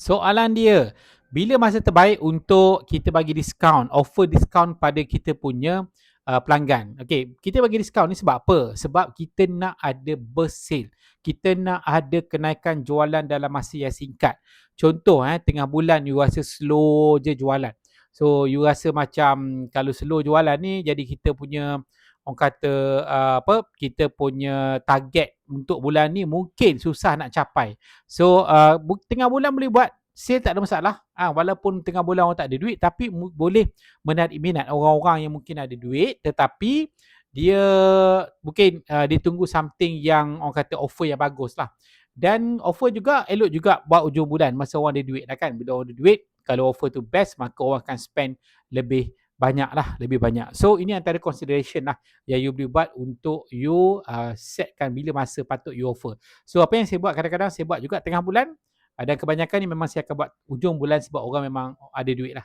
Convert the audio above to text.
Soalan dia, bila masa terbaik untuk kita bagi diskaun, offer diskaun pada kita punya uh, pelanggan? Okey, kita bagi diskaun ni sebab apa? Sebab kita nak ada sale. Kita nak ada kenaikan jualan dalam masa yang singkat. Contoh eh, tengah bulan you rasa slow je jualan. So you rasa macam kalau slow jualan ni jadi kita punya orang kata uh, apa kita punya target untuk bulan ni mungkin susah nak capai. So uh, tengah bulan boleh buat sale tak ada masalah. Ah ha, walaupun tengah bulan orang tak ada duit tapi boleh menarik minat orang-orang yang mungkin ada duit tetapi dia mungkin uh, dia tunggu something yang orang kata offer yang bagus lah. Dan offer juga elok juga buat ujung bulan masa orang ada duit lah kan. Bila orang ada duit kalau offer tu best maka orang akan spend lebih banyak lah, lebih banyak. So ini antara consideration lah yang you boleh buat untuk you uh, setkan bila masa patut you offer. So apa yang saya buat kadang-kadang saya buat juga tengah bulan uh, dan kebanyakan ni memang saya akan buat ujung bulan sebab orang memang ada duit lah.